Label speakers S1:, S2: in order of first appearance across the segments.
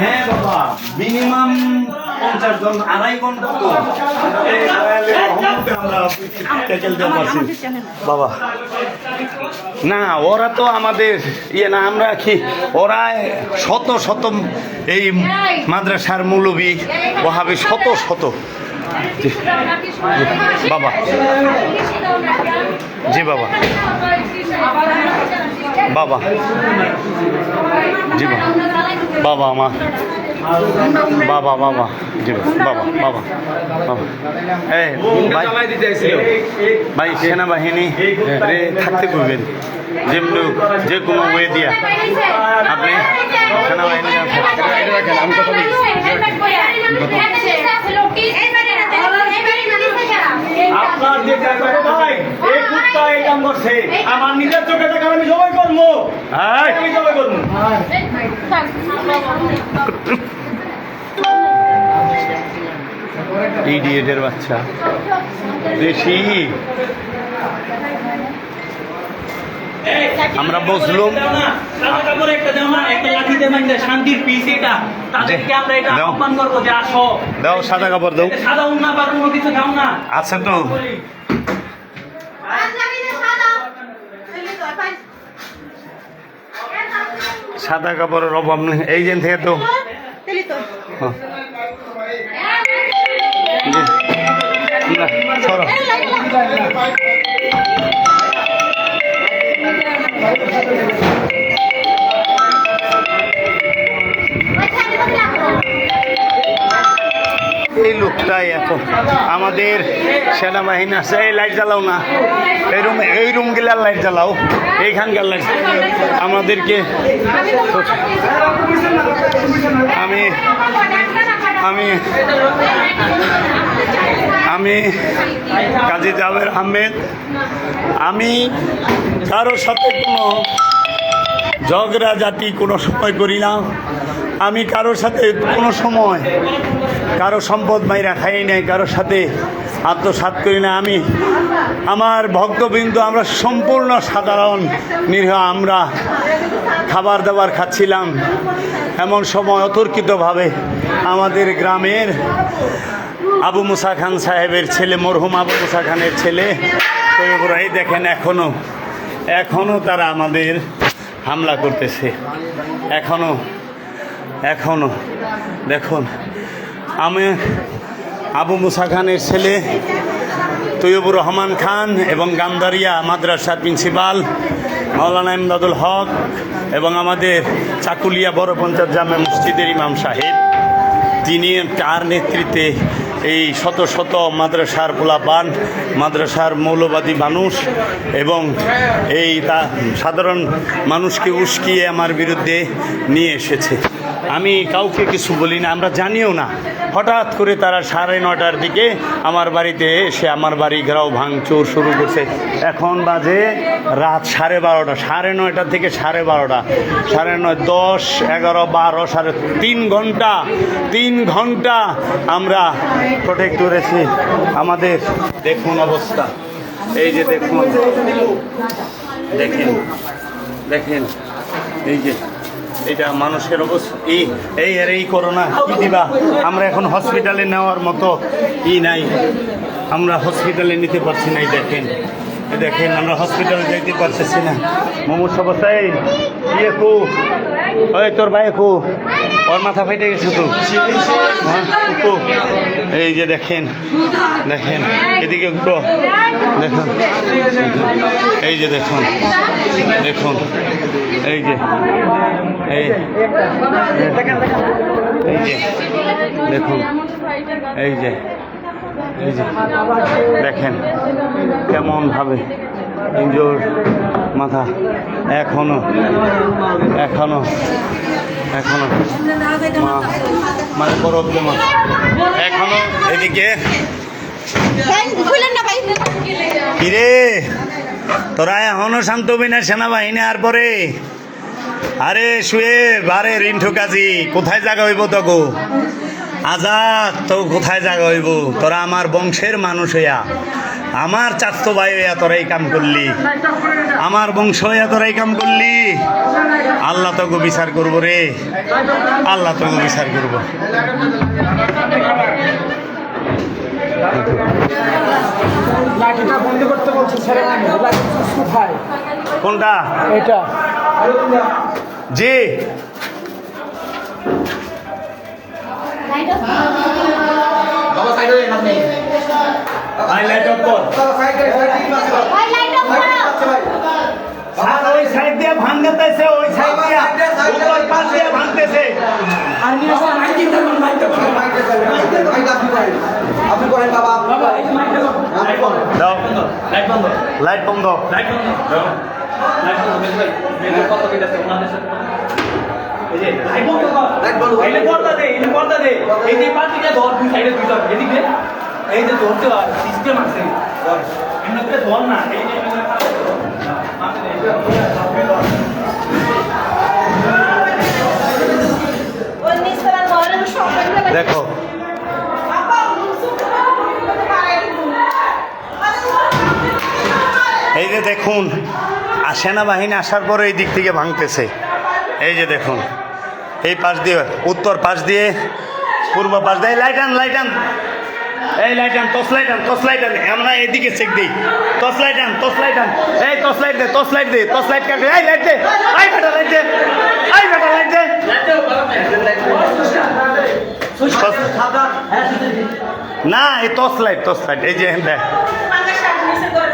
S1: হ্যাঁ বাবা। মিনিমাম পঞ্চাশ জন আড়াই ঘণ্টা তো। বাবা। না ওরা তো আমাদের ইয়ে না আমরা কি ওরা শত শত এই মাদ্রাসার মৌলবী ওহাবে শত শত। বাবা। জি বাবা। বাবা। জি বাবা। বাবা আমার বাবা বাবা। জি বাবা। বাবা বাবা। এই ভাই। ভাই সেনাবাহিনী রে থাকতে করবেন যেমনি যে কোনো ওয়ে দিয়া। আপনি সেনাবাহিনী আমি কথা বলছি। আপনার যে জায়গা ভাই এই কুত্তা এই কাম করছে আমার নিজের চোখে দেখা আমি সবাই করব। আমি সবাই করব। ইডিয়েটের বাচ্চা। বেশি আমরা বসলুম
S2: শান্তির পিস এটা। তাদেরকে আমরা এটা
S1: দাও।
S2: আহ্বান করব যে আসো।
S1: দাও সাদা কাপড় দাও। আছে তো। সাদা কাপড়ের অভাব নেই। এই যেন থেকে তো। হ্যাঁ। না, সরো। এই লোকটাই এখন। আমাদের সেনাবাহিনী আছে। এই লাইট জ্বালাও না। এই রুম এই রুম গেলে লাইট জ্বালাও। এইখানকার লাইট আমাদেরকে আমি আমি আমি কাজী জাভের আহমেদ আমি কারোর সাথে কোনো ঝগড়া জাতি কোনো সময় করি না। আমি কারোর সাথে কোনো সময় কারও সম্পদ মাইরা খাই নাই, কারোর সাথে আত্মসাত করি না। আমি, আমার ভক্তবৃন্দ, আমরা সম্পূর্ণ সাধারণ নিরীহ, আমরা খাবার দাবার খাচ্ছিলাম এমন সময় অতর্কিতভাবে আমাদের গ্রামের আবু মুসা খান সাহেবের ছেলে, মরহুম আবু মুসা খানের ছেলে তৈবরাই দেখেন এখনও এখনও তারা আমাদের হামলা করতেছে। এখনও এখনও। দেখুন, আমি আবু মুসা খানের ছেলে তৈয়বুর রহমান খান এবং গান্ধারিয়া মাদ্রাসার প্রিন্সিপাল মাওলানা ইমদাদুল হক এবং আমাদের চাকুলিয়া বড় পঞ্চায়েত জামে মসজিদের ইমাম সাহেব, তিনি তার নেতৃত্বে এই শত শত মাদ্রাসার পোলাপান, মাদ্রাসার মৌলবাদী মানুষ এবং এই তা সাধারণ মানুষকে উস্কিয়ে আমার বিরুদ্ধে নিয়ে এসেছে। আমি কাউকে কিছু বলি না, আমরা জানিও না। হঠাৎ করে তারা সাড়ে নটার দিকে আমার বাড়িতে এসে আমার বাড়ি ঘেরাও ভাঙচুর শুরু করছে। এখন বাজে রাত সাড়ে বারোটা, সাড়ে নয়টা থেকে সাড়ে বারোটা। সাড়ে নয়, দশ, এগারো, বারো, সাড়ে তিন ঘণ্টা তিন ঘণ্টা আমরা প্রোটেক্ট করেছি আমাদের দেখুন অবস্থা। এই যে দেখুন, দেখেন দেখেন, এই যে। এটা মানুষের অবস্থা। এই এই আর এই করোনা, কি দিবা? আমরা এখন হসপিটালে নেওয়ার মতো ই নাই। আমরা হসপিটালে নিতে পারছি না দেখেন। দেখেন, আমরা হসপিটালে যেতে পারতেছি না। মোমোর অবস্থায়। ইয়ে কু ওই তোর ভাই কু ওর মাথা ফেটে গেছে তো। হ্যাঁ, এই যে দেখেন দেখেন এদিকে ঘুরো দেখুন এই যে দেখুন দেখুন এই যে এই এই যে দেখুন এই যে এই যে দেখেন কেমন ভাবে ইঞ্জোর মাথা। এখনও এখনও এখনও। মানে প্রবলেম এখনও এদিকে। কিরে? তোরা এখনও শান্ত হবি না সেনাবাহিনী আর পরে? আরে শুয়ে বারে রিন্ঠু কাজী কোথায় জায়গা হইব তকো আজাদ তো কোথায় জায়গা হইব? তোরা আমার বংশের মানুষ হইয়া। আমার চাস্তো ভাই এতরাই কাম করলি। আমার বংশ এতরাই কাম করলি। আল্লাহ তোকে বিচার করব রে। আল্লাহ তোকে বিচার করব।
S3: লাঠিটা বন্ধ করতে বলছে ছেড়ে না লাঠি কোথায়
S1: কোনটা?
S3: এটা।
S1: জি। ভাই লাইট অফ কর
S4: ভাই লাইট অফ করো
S1: স্যার ওই সাইড দিয়ে ভাঙতেছে ওই সাইড দিয়ে উপর পাশ দিয়ে ভাঙতেছে।
S2: আর নিয়ে আসো নাইনটিন থাকুন মাইকটা
S5: আপনি করেন বাবা
S2: বাবা এই যে মাইকটা লাইট বন্ধ
S1: দাও।
S2: লাইট বন্ধ।
S1: লাইট বন্ধ
S2: লাইট বন্ধ লাইট বন্ধ ভাই বেশ কত কি আছে ওনাদের সাথে এই যে লাইট বন্ধ কর
S5: লাইট বন্ধ।
S2: এই পর্দা দে এই পর্দা দে এই যে পার্টিটা ধর দুই সাইডে দুই ধর এদিকে। এই যে ধরতে সিস্টেম আছে। ধর না, এই যে
S1: দেখো। এই যে দেখুন, আর সেনাবাহিনী আসার পরে এই দিক থেকে ভাঙতেছে। এই যে দেখুন, এই পাশ দিয়ে, উত্তর পাশ দিয়ে, পূর্ব পাশ দিয়ে লাইট আন লাইট আন। এই লাইট আন টস লাইট আন টস লাইট আন আমরা এদিকে চেক দিই। টস লাইট আন টস লাইট আন এই টস লাইট দে টস লাইট দে টস লাইট কাটে। এই লাইট দে এই বেটা লাইট দে এই বেটা লাইট দে। না, এই টস লাইট টস লাইট এই যে
S4: মাঙ্গা শাক নিচে ধরে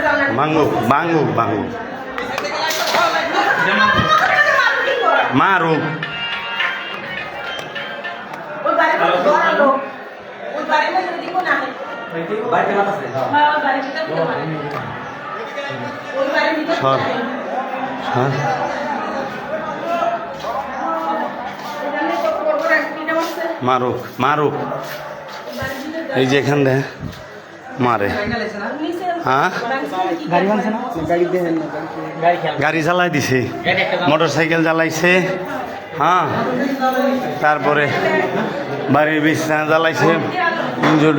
S1: সর। মারুক মারুক এই যে এখান থেকে মারে। হ্যাঁ?
S3: গাড়ি
S1: চালাই দিছে। মোটর সাইকেল চালাইছে। হ্যাঁ তারপরে বাড়ির বিছনা জ্বালাইছে ইঞ্জুর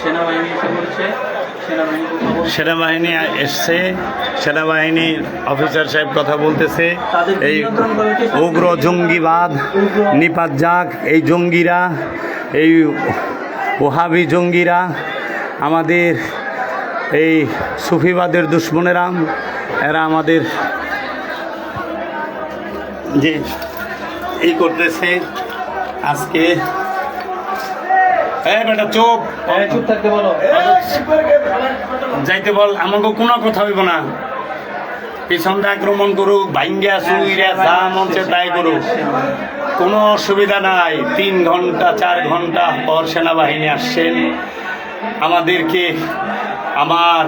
S2: সেনাবাহিনী এসে বলছে সেনাবাহিনী
S1: এসছে সেনাবাহিনীর অফিসার সাহেব কথা বলতেছে। এই উগ্র জঙ্গিবাদ নিপাত যাক এই জঙ্গিরা এই ওহাবি জঙ্গিরা আমাদের এই সুফিবাদের দুশ্মনেরা এরা আমাদের যে এই করতেছে আজকে এই বেটা চোপ।
S2: চুপ থাকতে বলো।
S1: যাইতে বল আমাকে কোনো কথা হইব না। পিছনটা আক্রমণ করুক ভাঙ্গিয়া সুইরা যা মঞ্চে তাই করুক। কোনো অসুবিধা নাই। তিন ঘণ্টা চার ঘণ্টা পর সেনাবাহিনী আসছেন। আমাদেরকে আমার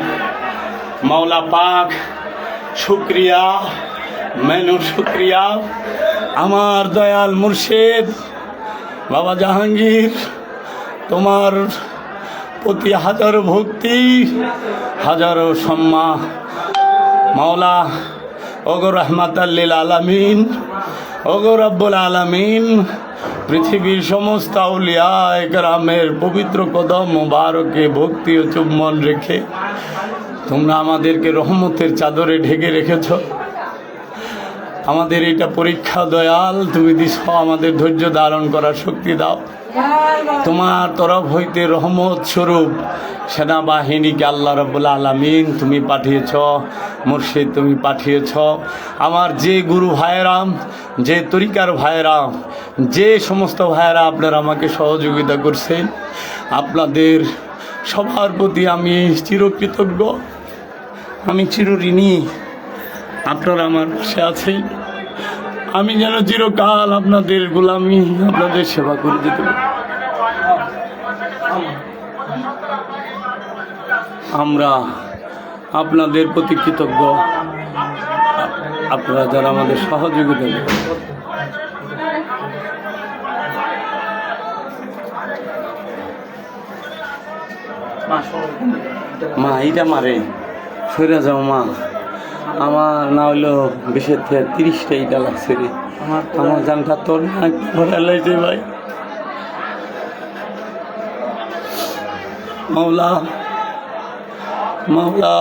S1: মাওলা পাক শুক্রিয়া মেনু শুক্রিয়া। আমার দয়াল মুর্শেদ বাবা জাহাঙ্গীর তোমার প্রতি হাজারো ভক্তি, হাজারো সম্মা। মাওলা, ওগো রহমাতাল্লিল আলামিন, ওগো রব্বুল আলামিন, পৃথিবীর সমস্ত আউলিয়া গ্রামের পবিত্র কদম মুবারকে, ভক্তি ও চুম্বন রেখে তোমরা আমাদেরকে রহমতের চাদরে ঢেকে রেখেছ। আমাদের এটা পরীক্ষা দয়াল, তুমি দিস আমাদের ধৈর্য ধারণ করার শক্তি দাও। তোমার তরফ হইতে রহমত স্বরূপ সেনাবাহিনীকে আল্লাহ রব্বুল আলমিন তুমি পাঠিয়েছ, মুর্শিদ তুমি পাঠিয়েছ। আমার যে গুরু ভাইয়েরাম যে তরিকার ভাইয়েরাম যে সমস্ত ভাইয়েরা আপনারা আমাকে সহযোগিতা করছেন, আপনাদের সবার প্রতি আমি চিরকৃতজ্ঞ। আমি চিরঋণী। আপনারা আমার পাশে আছেন আমি যেন চিরকাল আপনাদের গোলামি, আপনাদের সেবা করে পারি। আমরা আপনাদের প্রতি কৃতজ্ঞ। আপনারা যারা আমাদের সহযোগিতা
S2: মা,
S1: এইটা মারে। সরে যাও মা। আমার না হলো বিশের থেকে তিরিশটা ইটা লাগছে রে।
S2: আমার
S1: আমার জানটা তোর ভরা লাগছে ভাই। মাওলা মাওলা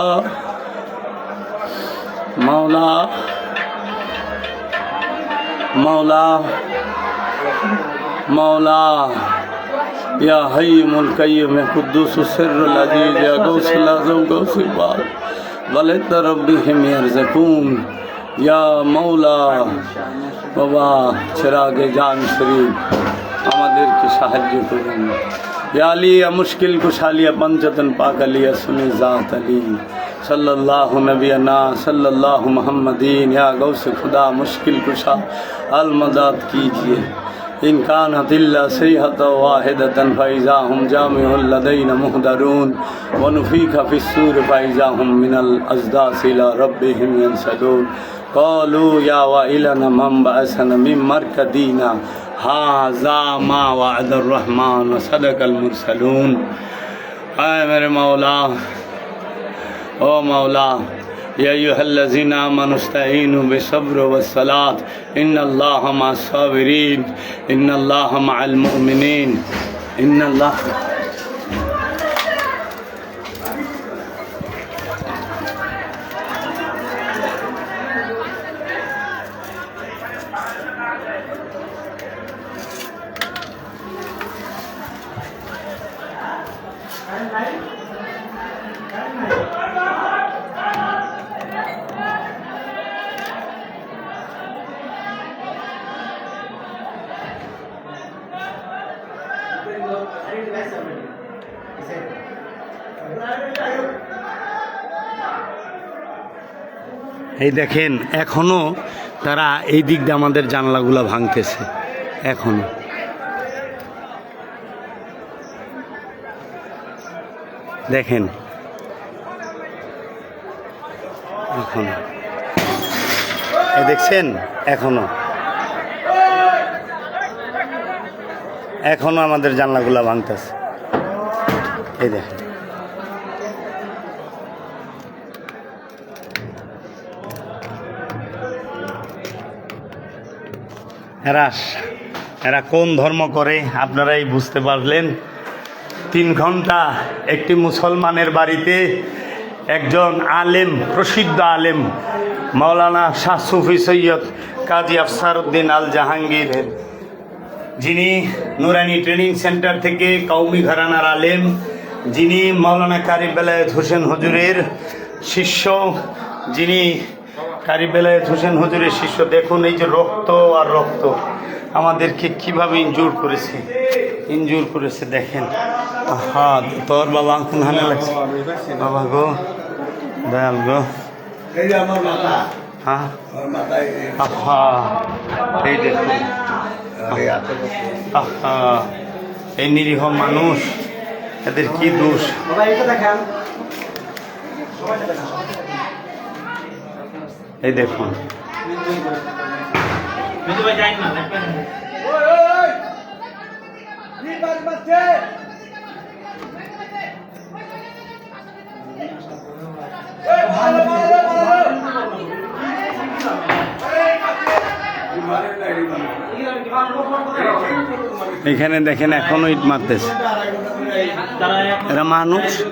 S1: মাওলা মাওলা মাওলা। या हई मुल कई में खुदूस सिर लजीज या गौस ولد ربهم یرزقون. یا مولا বাবা চিরাগ জান শরীফ আমাদেরকে সাহায্য করুন یا علی، یا مشکل کشالیہ پنچتن پاک علیہ سنی ذات علی. صلی اللہ نبی نا صلی اللہ محمدین. یا غوث خدا، مشکل کشا المداد کیجیے. إن كانت إلا سيحة واحدة فإذا هم جامع لدينا مهدرون ونفيك في السور فإذا هم من الأزداس إلى ربهم ينسلون قالوا يا وائلنا من بعثنا من مركدينا؟ هذا ما وعد الرحمن وصدق المرسلون. اے میرے مولا أو مولا يا أيها الذين آمنوا استعينوا بالصبر والصلاة. إن الله مع الصابرين. إن الله مع المؤمنين. إن الله এই দেখেন, এখনও তারা এই দিক দিয়ে আমাদের জানলাগুলো ভাঙতেছে, এখনও। দেখেন, এখনও। দেখছেন, এখনও। এখনও আমাদের জানলাগুলো ভাঙতেছে। এই এরা এরা কোন ধর্ম করে, আপনারাই বুঝতে পারলেন। তিন ঘণ্টা একটি মুসলমানের বাড়িতে একজন আলেম, প্রসিদ্ধ আলেম, মাওলানা শাহ সুফি সৈয়দ কাজী আফসার উদ্দিন আল জাহাঙ্গীরের যিনি নুরানি ট্রেনিং সেন্টার থেকে কৌমি ঘরানার আলেম যিনি মাওলানা কারি বেলায়েত হোসেন হজুরের শিষ্য যিনি কারি বেলায়েত হোসেন হজুরের শিষ্য দেখুন এই যে রক্ত আর রক্ত আমাদেরকে কীভাবে ইনজুর করেছে ইনজুর করেছে দেখেন। হ্যাঁ তোর বাবা কোন হানে লাগছে। বাবা গো দয়াল গো। হ্যাঁ? এই দেখুন।
S5: এই
S1: নিরীহ মানুষ এদের কি দোষ এই দেখুন এখানে দেখেন এখনও ইট মারতেছে। এরা মানুষ।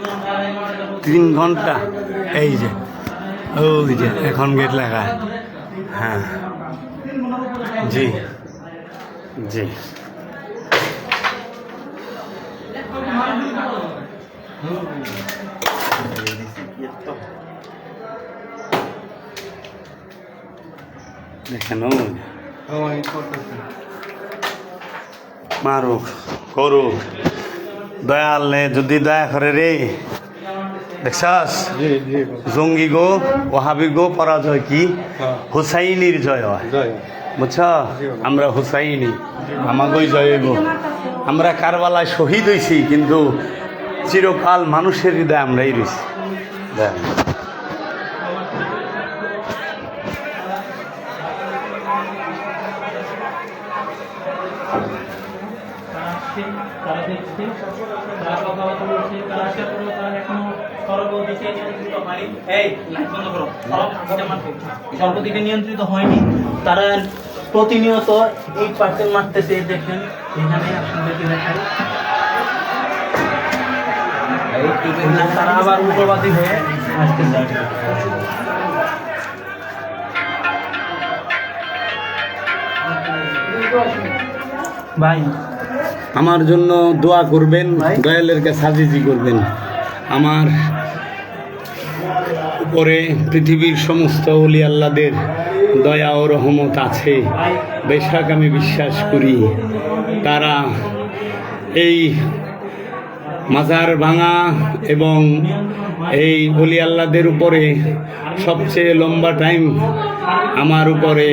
S1: তিন ঘণ্টা। এই যে, ওই যে, এখন গেট লাগা। হ্যাঁ। জি। জি। দেখেন মারুক করুক। দয়াল নে যদি দয়া করে রে। দেখছাস? জঙ্গি গো ওহাবি গো পরাজয় কি? হুসাইনির জয় হয়। বুঝছ? আমরা হুসাইনি। আমাগোই জয় হইব। আমরা কারবালায় শহীদ হইছি কিন্তু চিরকাল মানুষের হৃদয় আমরাই রইছি দেখ
S2: আসছে তারা দেখছে তারা কথাবার্তা বলছে তারা আসার পরেও তারা এখনও সর্বদিকে নিয়ন্ত্রিত হয়নি এই লাইট বন্ধ করো সর্বদিকে নিয়ন্ত্রিত হয়নি। তারা প্রতিনিয়ত এইট পার্সেন্ট মারতেছে দেখেন এখানে আপনাদেরকে তারা আবার উগ্রবাদী হয়ে আসতেছে। ভাই
S1: আমার জন্য দোয়া করবেন দয়ালের কাছে সাজিজি করবেন। আমার উপরে পৃথিবীর সমস্ত অলি আল্লাদের দয়া ও রহমত আছে, বেশাক আমি বিশ্বাস করি। তারা এই মাজার ভাঙা এবং এই অলি আল্লাদের উপরে সবচেয়ে লম্বা টাইম আমার উপরে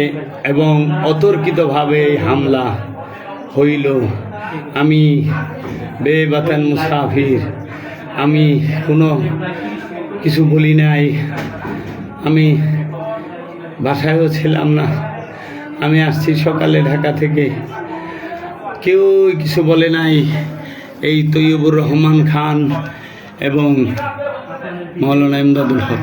S1: এবং অতর্কিতভাবে হামলা হইল। আমি বেবাতান মুসাফির, আমি কোনো কিছু বলি নাই। আমি বাসায়ও ছিলাম না। আমি আসছি সকালে ঢাকা থেকে। কেউ কিছু বলে নাই। এই তৈয়বুর রহমান খান এবং মৌলানা ইমদাদুল হক।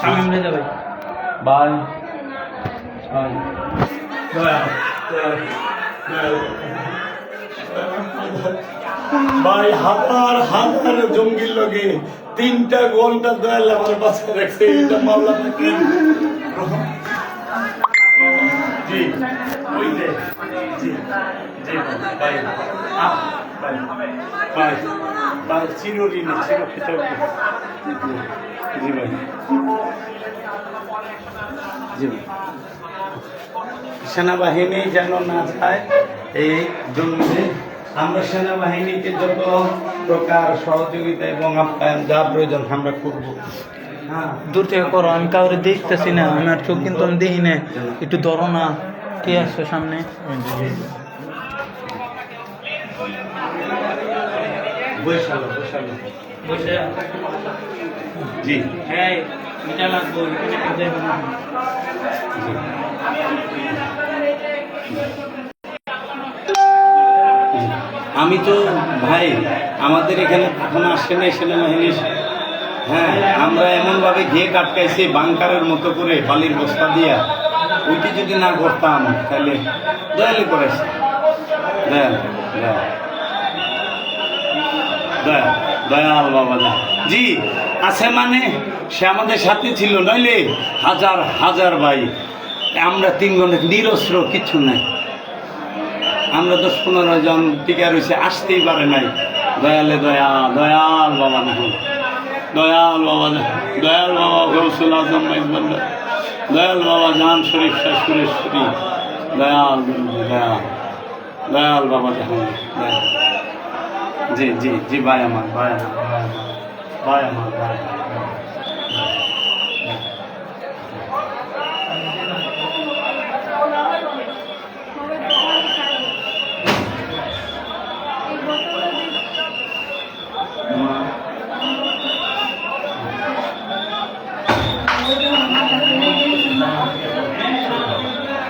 S2: শামিম রেজা ভাই বাই
S1: ভাই হাজার হাজার জঙ্গির লগে তিনটা ঘণ্টা দয়াল আমার বাসায় রাখছে এটা মামলা থাকেন জি। সেনাবাহিনী যেন না যায় এই জমিতে আমরা সেনাবাহিনীকে যত প্রকার সহযোগিতা এবং আপ্যায়ন যা প্রয়োজন আমরা করব
S2: দূর থেকে করো আমি কাউরে দেখতেছি না আমার চোখ কিন্তু আমি দেখি না একটু ধরো না কে আসছে সামনে?
S1: জি।
S2: হ্যাঁ এটা লাগবো এখানে না।
S1: আমি তো ভাই আমাদের এখানে কখনো আসে নাই সেনাবাহিনী হ্যাঁ আমরা এমনভাবে গেট আটকাইছি বাংকারের মতো করে বালির বস্তা দিয়া। ওইটি যদি না করতাম তাহলে দয়ালি করেছে দয়াল দয়াল। দয়াল দয়াল বাবা জি, আছে মানে সে আমাদের সাথে ছিল, নইলে হাজার হাজার ভাই। আমরা তিনজন নিরস্ত্র কিচ্ছু নাই। আমরা দশ পনেরো জন টিকা রয়েছে, আসতেই পারে নাই। দয়ালে দয়া, দয়াল বাবা না দয়াল বাবা না দয়াল বাবা গৌসুল আজম মাইজবান্ডা দয়াল বাবা জাহান শরীফ শাহ সুরেশ্বরী দয়াল দয়াল দয়াল বাবা জাহান দয়াল জি জি জি ভাই আমার ভাই আমার ভাই আমার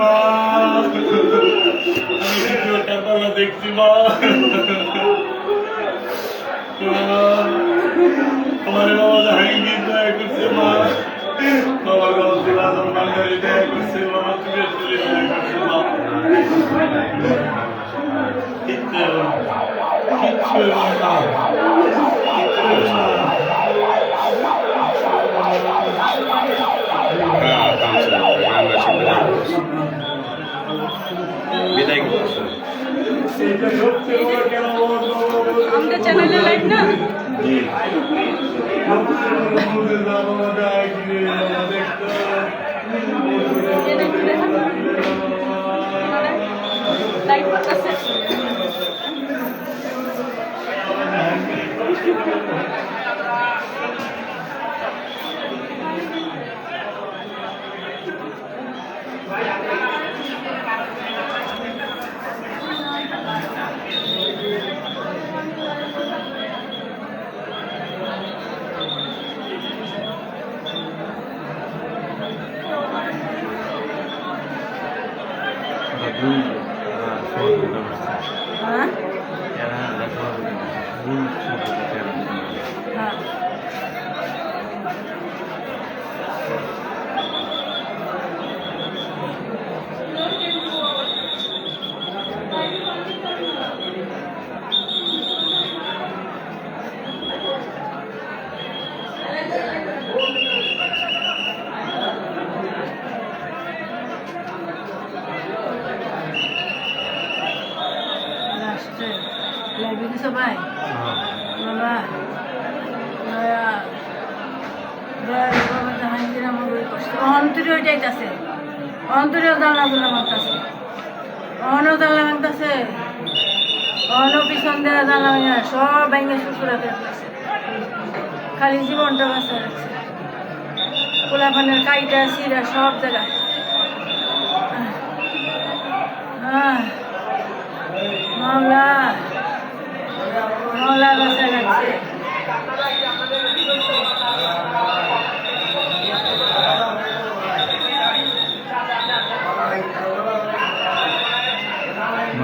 S1: মা। আমি দ্বিতীয় কারবালা দেখছি মা। আমার বাবা জাহাঙ্গীর দয়া করছে মা। বাবা গৌসুল আজম বাঙালি দয়া করছে বাবা তুমি আসলে দয়া করছে মা। কিচ্ছু না। কিচ্ছু না। কিচ্ছু হবে কেন বলব?
S4: আমাদের চ্যানেলে লাইক না? লাইক করতেছে হ্যাঁ হ্যাঁ লাস্টে লাইভে কি সবাই বাবা দয়া দয়া বাবা জাহাঙ্গীর আমার ওই কষ্ট অন্তরেও যাইতাছে। অন্তরেও জানলা গুলো মারতাছে। অনও জানলা অনও পিছন দেওয়া জানলা ভাঙা সব ভেঙে শ্বশুরা ফেলতেছে খালি জীবনটা বাঁচা রাখছে। পোলাপানের কাইটা, সিরা সব জায়গায়। আহ মাওলা মাওলা বাসা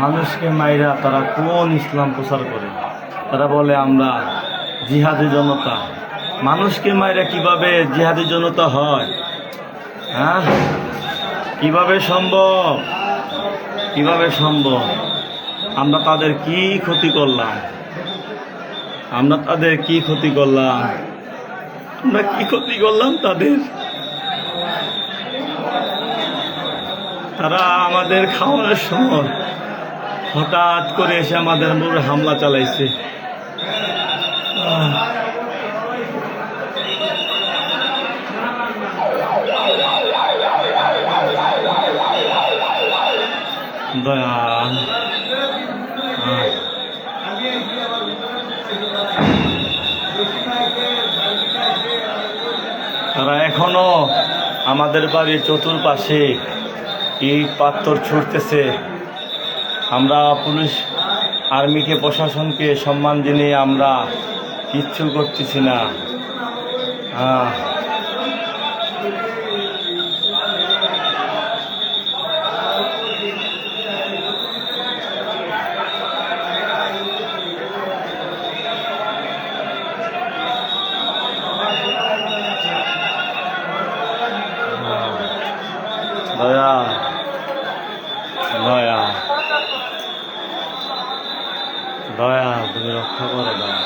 S6: মানুষকে মাইরা তারা কোন ইসলাম প্রচার করে? তারা বলে, আমরা জিহাদি জনতা। মানুষকে মাইরা কীভাবে জিহাদি জনতা হয়? হ্যাঁ? কীভাবে সম্ভব? কীভাবে সম্ভব? আমরা তাদের কি ক্ষতি করলাম? আমরা তাদের কি ক্ষতি করলাম? আমরা কি ক্ষতি করলাম তাদের? তারা আমাদের খাওয়ানোর সময় হঠাৎ করে এসে আমাদের উপরে হামলা চালাইছে। তারা এখনও আমাদের বাড়ির চতুর্পাশে ইট পাথর ছুটতেছে। আমরা পুলিশ আর্মিকে প্রশাসনকে সম্মান জেনে আমরা কিচ্ছু করতেছি না। হ্যাঁ দয়া দয়া দয়া তুমি রক্ষা করো দয়া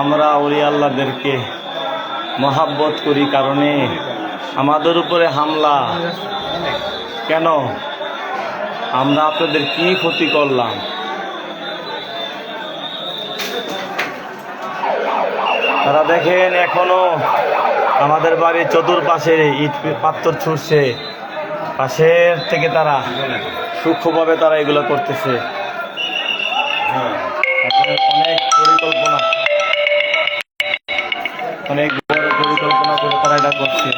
S6: আমরা ওলি আল্লাহদেরকে মহাব্বত করি কারণে আমাদের উপরে হামলা। কেন? আমরা আপনাদের কি ক্ষতি করলাম? তারা দেখেন, এখনও আমাদের বাড়ির চতুর্পাশে ইট পাথর ছুটছে।
S1: পাশের থেকে তারা সূক্ষ্মভাবে তারা এগুলো করতেছে। অনেক বড় পরিকল্পনা করে তারা এটা করছে।